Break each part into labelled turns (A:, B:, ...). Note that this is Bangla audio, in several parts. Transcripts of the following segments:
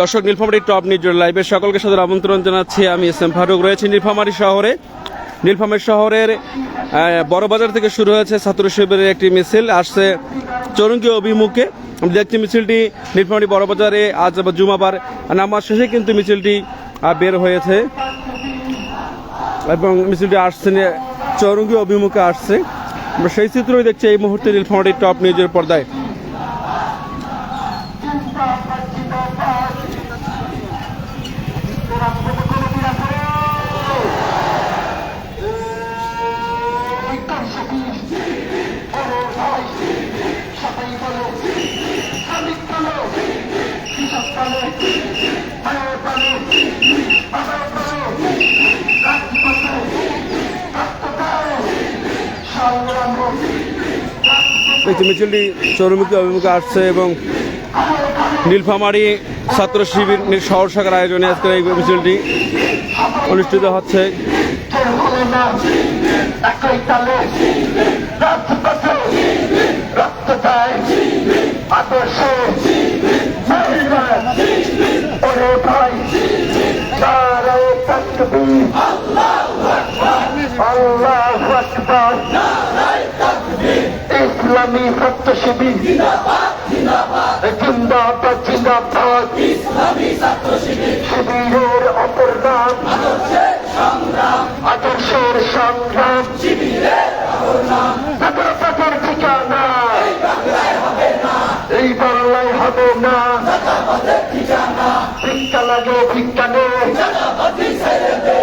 A: দর্শক, নীলফামারী টপ নিউজ লাইভে সকলকে সাদর আমন্ত্রণ জানাচ্ছি। আমি এস এম ফারুক রয়েছি নীলফামারী শহরে। নীলফামারী শহরের বড়বাজার থেকে শুরু হয়েছে ছাত্র শিবিরের একটি মিছিল। আসছে চরঙ্গি অভিমুখে। আমি দেখছি মিছিলটি নীলফামারী বড়বাজারে আজ জুমাবার নামাজ শেষে কিন্তু মিছিলটি বের হয়েছে। এবং মিছিলটি আসছে চৌরঙ্গি অভিমুখে আসছে। আমরা সেই চিত্রই দেখছি এই মুহূর্তে নীলফামারী টপ নিউজের পর্দায়। দেখছি মিছিলটি চৌরমুখী অভিমুখে আসছে এবং নীলফামারী ছাত্র শিবির শহর শাখার আয়োজনে আজকে এই মিছিলটি অনুষ্ঠিত হচ্ছে।
B: আল্লাহু ইসলামী সত্য শিবির জিন্দাবাদ জিন্দাবাদ। শিবিরের অপর নাম আদর্শের সংগ্রাম। ছাত্রছাত্রীর ঠিকানা। এই বাংলায় হবে না। ভিক্ষা লাগে ভিক্ষা নে চাঁদাবাজি ছাইরাতে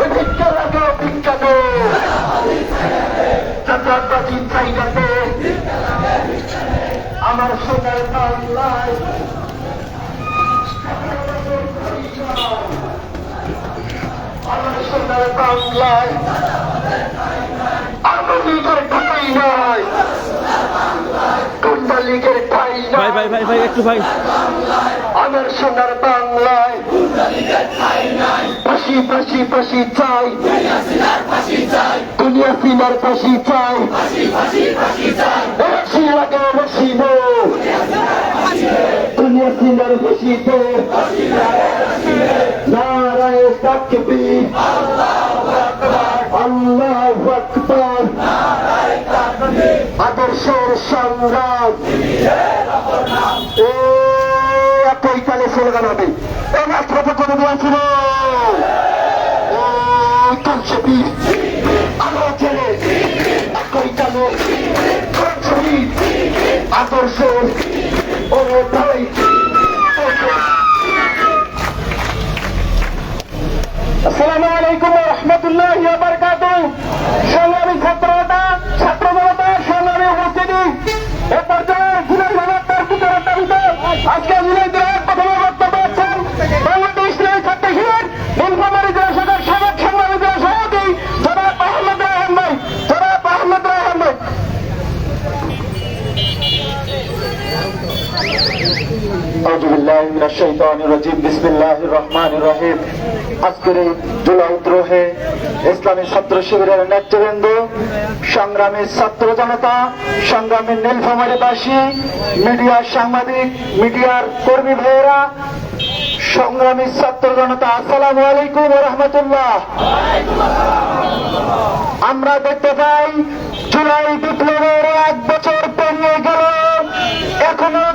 B: ওই ভিক্ষা লাগে ভিক্ষা নে আমার সোনার বাংলায় আমার সোনার বাংলায় আওয়ামী লীগের ঠাই নাই। কোনটা লীগের ঠাই
A: ভাই
B: নাই
A: ভাই ভাই ভাই, একটু ভাই।
B: আমার সোনার বাংলায়। ফাঁসি ফাঁসি ফাঁসি চাই। দুনিয়া সিনার ফাঁসি চাই। রশি লাগে রশি দে দুনিয়া সিনার ফাঁসি দে। নারায় তাকবীর। আল্লাহু আকবার। আদর্শের সংগ্রাম। ও হবে এই রাষ্ট্রপতি করে দিয়েছিল ও আলো ছেড়ে একই কালে ছবি, আদর্শ, ও ভাই আসসালামু আলাইকুম রহমতুল্লাহ বারকাত সংগ্রামী ছাত্রতা ছাত্র জনতা সংগ্রামী উপস্থিতি। এ পর্যায়ে জুলাই মানবতার বিচারের আজকে জুলাই আজকের এই ইসলামী ছাত্র শিবিরের নেতৃবৃন্দ, সংগ্রামী ছাত্র জনতা, সংগ্রামী নীলফামারীবাসী মিডিয়ার সাংবাদিক, মিডিয়ার কর্মী ভাইয়েরা, সংগ্রামী ছাত্র জনতা, আসসালামু আলাইকুম রহমতুল্লাহ। আমরা দেখতে পাই, জুলাই বিপ্লবের এক বছর পেরিয়ে গেল, এখনও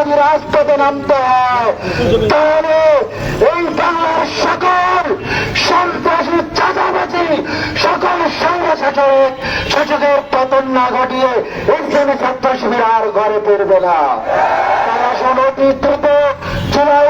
B: যদি রাজপথে নামতে হয়, তাহলে এই বাংলার সকল সন্ত্রাসী চাঁদাবাজি, সকল সংগঠক শাসকের পতন না ঘটিয়ে ইসলামী ছাত্র শিবির আর ঘরে পড়বে না। তারা শোনো দ্রুত জুলাই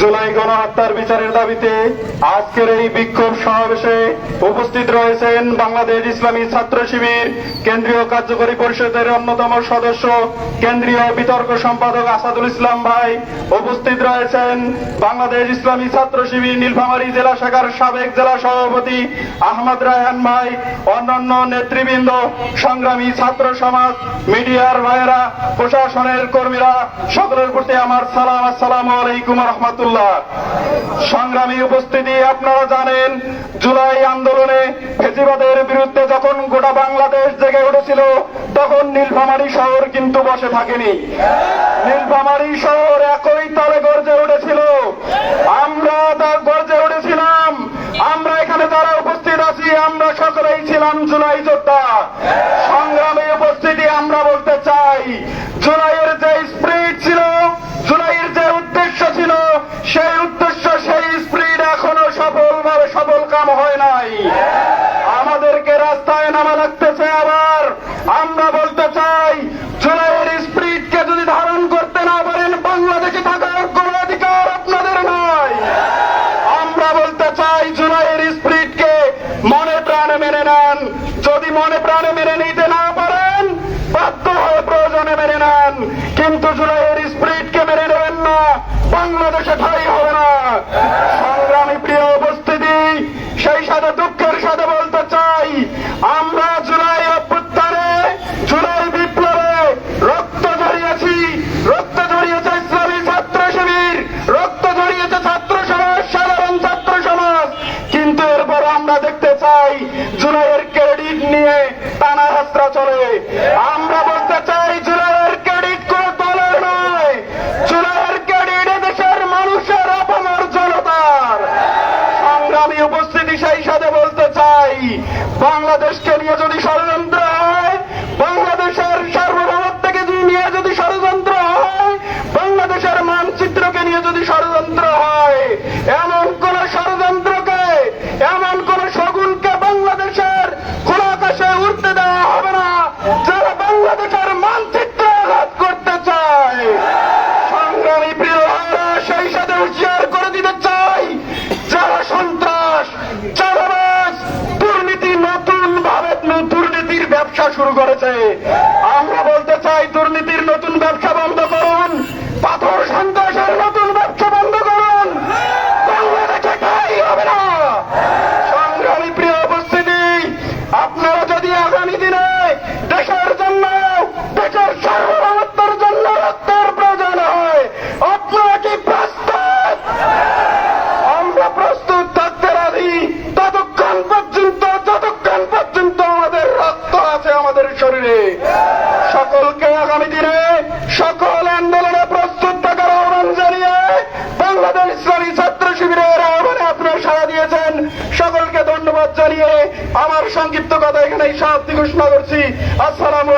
B: জুলাই গণহত্যার বিচারের দাবিতে
C: আজকের এই বিক্ষোভ সমাবেশে উপস্থিত রয়েছেন বাংলাদেশ ইসলামী ছাত্র শিবির কেন্দ্রীয় কার্যকরী পরিষদের অন্যতম সদস্য কেন্দ্রীয় বিতর্ক সম্পাদক আসাদুল ইসলাম ভাই। উপস্থিত রয়েছেন বাংলাদেশ ইসলামী ছাত্র শিবির নীলফামারী জেলা শাখার সাবেক জেলা সভাপতি আহমদ রায়হান ভাই, অন্যান্য নেতৃবৃন্দ, সংগ্রামী ছাত্র সমাজ, মিডিয়ার ভাইয়েরা, প্রশাসনের কর্মীরা, সকলের প্রতি আমার সালাম, আসসালাম আলাইকুম রহমতুল্লাহ। রহমতুল্লাহ সংগ্রামী উপস্থিতি, আপনারা জানেন, জুলাই আন্দোলনে ফেজিবাদের বিরুদ্ধে যখন গোটা বাংলাদেশ জেগে উঠেছিল, তখন নীলফামারী শহর কিন্তু বসে থাকেনি। নীলফামারী শহর একই তালে গর্জে উঠেছিল। আমরা তার গর্জে উঠেছিলাম। আমরা এখানে যারা উপস্থিত আছি, আমরা সকলেই ছিলাম জুলাই যোদ্ধা। নাই দেশকে নিয়ে যদি সরকার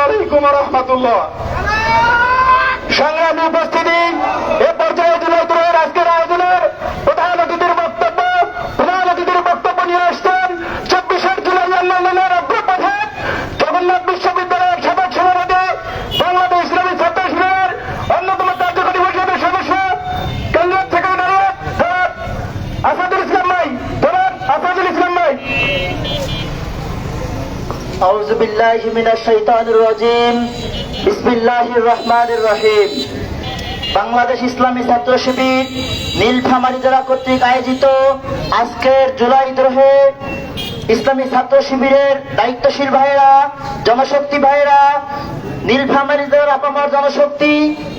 C: আলাইকুম রহমতুল্লাহ। সংগ্রামী উপস্থিতি
D: بالله من الشيطان الرجيم بسم الله الرحمن الرحيم বাংলাদেশ ইসলামী ছাত্র শিবির নীলফামারী জেলা কর্তৃক আয়োজিত আজকের জুলাই দ্রোহে ইসলামী ছাত্র শিবিরের দায়িত্বশীল ভাইয়েরা জনশক্তি ভাইয়েরা নীলফামারী জেলার আপামার জনশক্তি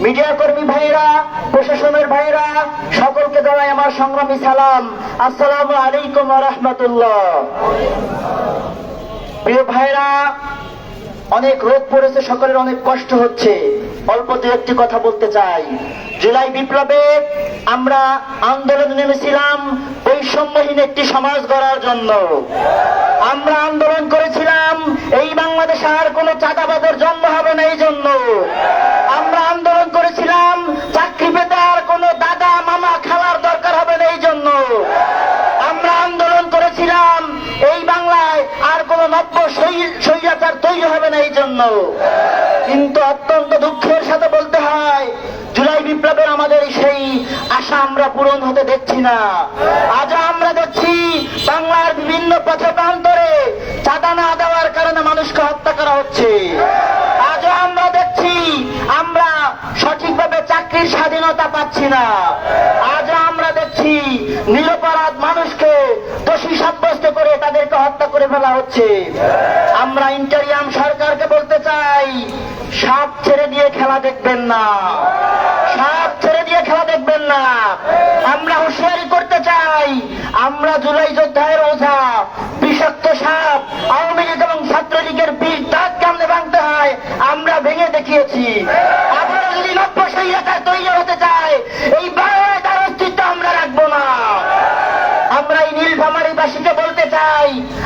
D: মিডিয়া কর্মী ভাইয়েরা প্রশাসনের ভাইয়েরা সকলকে জানাই আমার সংগ্রামী সালাম আসসালামু আলাইকুম রহমতুল্লাহ প্রিয় ভাইরা অনেক রোগ পড়েছে, সকলের অনেক কষ্ট হচ্ছে। অল্প দু একটি কথা বলতে চাই। জুলাই বিপ্লবে আমরা আন্দোলন নেমেছিলাম বৈষম্যহীন একটি সমাজ গড়ার জন্য। আমরা আন্দোলন করেছিলাম, এই বাংলাদেশে আর কোনো চাঁদাবাদের জন্ম হবে না এই জন্য। আমরা আন্দোলন করেছিলাম, চাকরি পেতে আর তৈরি হবে না এই জন্য কিন্তু অত্যন্ত দুঃখের সাথে বলতে হয়, জুলাই বিপ্লবের আমাদের সেই আশা আমরা পূরণ হতে দেখছি না। আজ আমরা দেখছি বাংলার বিভিন্ন পথে প্রান্তরে চাঁদা না দেওয়ার কারণে মানুষকে হত্যা করা হচ্ছে। আজ আমরা দেখছি আমরা সঠিকভাবে চাকরির স্বাধীনতা পাচ্ছি না। আজ আমরা দেখছি নিরপরাধ মানুষকে দোষী সাব্যস্ত করে তাদেরকে হত্যা করে ফেলা হচ্ছে আমরা ইন্টারিয়াম সরকারকে বলতে চাই সাপ ছেড়ে দিয়ে খেলা দেখবেন না।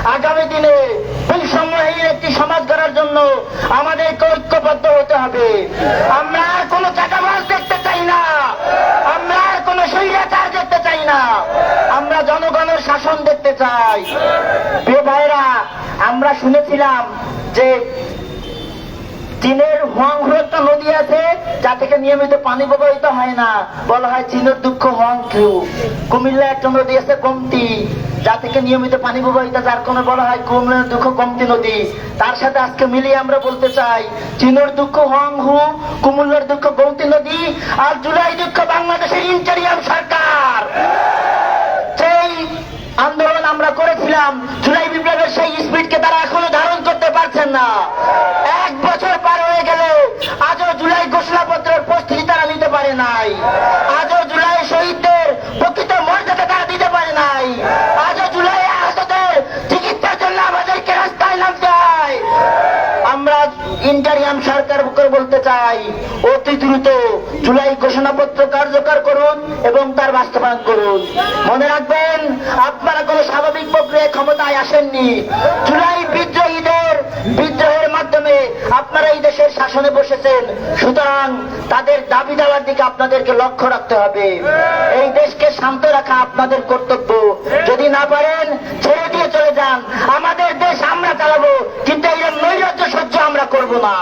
D: আগামী দিনে বৈষম্যহীন একটি সমাজ গড়ার জন্য আমাদের ঐক্যবদ্ধ হতে হবে। আমরা আর কোনো চাকাবাজ দেখতে চাই না। আমরা আর কোনো স্বৈরাচার দেখতে চাই না। আমরা জনগণের শাসন দেখতে চাই। ভাইরা আমরা শুনেছিলাম যে চীনের হুয়াংহু একটা নদী আছে, যা থেকে নিয়মিত পানি প্রবাহিত হয় না। বলা হয় চীনের দুঃখ হুয়াংহু কুমিল্লা একটা নদী আছে কমতি যা থেকে নিয়মিত পানি প্রবাহিত, যার কোনো বলা হয় কুমিল্লার দুঃখ কমতি নদী। তার সাথে আজকে মিলিয়ে আমরা বলতে চাই, চীনের দুঃখ হুয়াংহু কুমিল্লার দুঃখ গমতি নদী, আর জুলাই দুঃখ বাংলাদেশের ইন্টারিয়াম সরকার। সেই আন্দোলন আমরা করেছিলাম, জুলাই বিপ্লবের সেই স্পিডকে তারা এখনও ধারণ করতে পারছেন না। এক বছর পার হয়ে গেল আজও জুলাই ঘোষণাপত্রের প্রস্তুতি তারা নিতে পারে নাই। আজও চাই। অতি দ্রুত জুলাই ঘোষণাপত্র কার্যকর করুন এবং তার বাস্তবায়ন করুন। মনে রাখবেন, আপনারা কোনো স্বাভাবিক প্রক্রিয়ায় ক্ষমতায় আসেননি। জুলাই বিদ্রোহীদের বিদ্রোহের মাধ্যমে আপনারা এই দেশের শাসনে বসেছেন। সুতরাং তাদের দাবি দেওয়ার দিকে আপনাদেরকে লক্ষ্য রাখতে হবে। এই দেশকে শান্ত রাখা আপনাদের কর্তব্য। যদি না পারেন, ছেড়ে দিয়ে চলে যান। আমাদের দেশ আমরা চালাবো, কিন্তু এই নৈরাজ্য সহ্য আমরা করব না।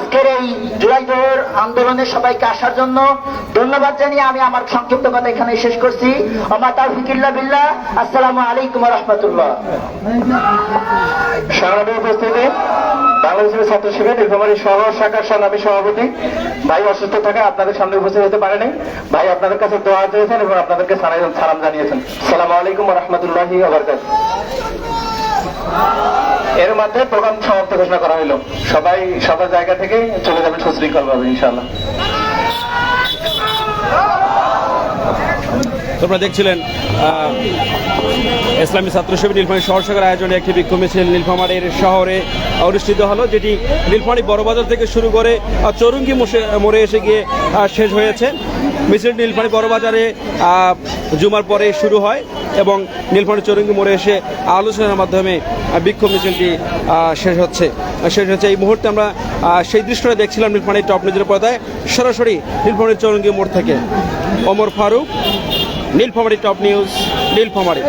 D: আজকের এই জুলাই দোহর আন্দোলনে সবাইকে আসার জন্য ধন্যবাদ জানিয়ে আমি আমার সংক্ষিপ্ত কথা এখানে শেষ করছি। আমার তাফিকিল্লা বিল্লাহ। আসসালামু আলাইকুম রহমতুল্লাহ।
E: সংগ্রামী উপস্থিতি, বাংলাদেশের ছাত্র শিবির নীলফামারী শহর শাখার সংগ্রামী সভাপতি ভাই অসুস্থ থাকা, আপনাদের সামনে উপস্থিত হতে পারেনি। ভাই, আপনাদের কাছে দোয়া চেয়েছেন এবং আপনাদেরকে সালাম জানিয়েছেন। সালাম আলাইকুম রহমতুল্লাহি এর মধ্যে প্রোগ্রাম সমাপ্ত ঘোষণা করা হলো সবাই সবার জায়গা থেকে চলে যাবেন সুশৃঙ্খল ভাবে ইনশাল্লাহ
A: তোমরা দেখছিলেন ইসলামী ছাত্র শিবির নীলফামারী শহর শাখার আয়োজনে একটি বিক্ষোভ মিছিল নীলফামারীর শহরে অনুষ্ঠিত হলো, যেটি নীলফামারী বড়বাজার থেকে শুরু করে চৌরঙ্গি মোড়ে- এসে গিয়ে শেষ হয়েছে। মিছিল নীলফামারী বড়বাজারে জুমার পরে শুরু হয়। এবং নীলফামারী চৌরঙ্গি মোড়ে এসে আলোচনার মাধ্যমে বিক্ষোভ মিছিলটি শেষ হচ্ছে। শেষ হচ্ছে। এই মুহূর্তে আমরা সেই দৃশ্যটা দেখছিলাম নীলফামারী টপ নিউজের পর্দায়। সরাসরি নীলফামারী চৌরঙ্গি মোড় থেকে। Amar Faruk, Nilphamari top news, Nilphamari.